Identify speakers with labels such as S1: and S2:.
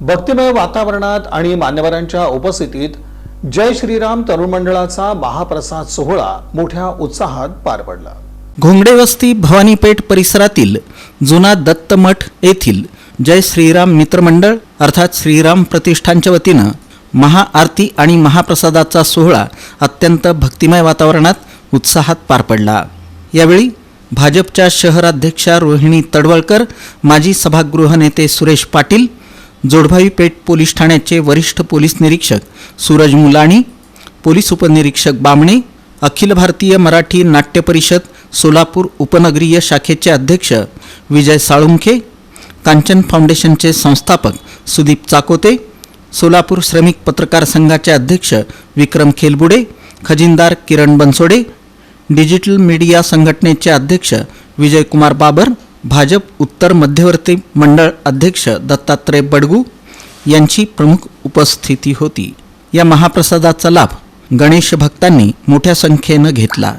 S1: भक्तिमय वातावरणात आणि मान्यवरांच्या उपस्थितीत जय श्रीराम तरुण मंडळाचा महाप्रसाद सोहळा मोठ्या उत्साहात पार पडला.
S2: घोंगडे वस्ती भवानीपेठ परिसरातील जुना दत्त मठ येथील जय श्रीराम मित्रमंडळ अर्थात श्रीराम प्रतिष्ठानच्या वतीनं महाआरती आणि महाप्रसादाचा सोहळा अत्यंत भक्तिमय वातावरणात उत्साहात पार पडला. यावेळी भाजपच्या शहराध्यक्षा रोहिणी तडवळकर माजी सभागृह नेते सुरेश पाटील जोडभावी पेठ पोलीस ठाण्याचे वरिष्ठ पोलीस निरीक्षक सूरज मुलाणी पोलीस उपनिरीक्षक बामणे अखिल भारतीय मराठी नाट्य परिषद सोलापूर उपनगरीय शाखेचे अध्यक्ष विजय साळुंखे कांचन फाउंडेशनचे संस्थापक सुदीप चाकोते सोलापूर श्रमिक पत्रकार संघाचे अध्यक्ष विक्रम खेलबुडे खजिनदार किरण बनसोडे डिजिटल मीडिया संघटनेचे अध्यक्ष विजयकुमार बाबर भाजप उत्तर मध्यवर्ती मंडळ अध्यक्ष दत्तात्रय बडगू यांची प्रमुख उपस्थिती होती. या महाप्रसादाचा लाभ गणेश भक्तांनी मोठ्या संख्येनं घेतला.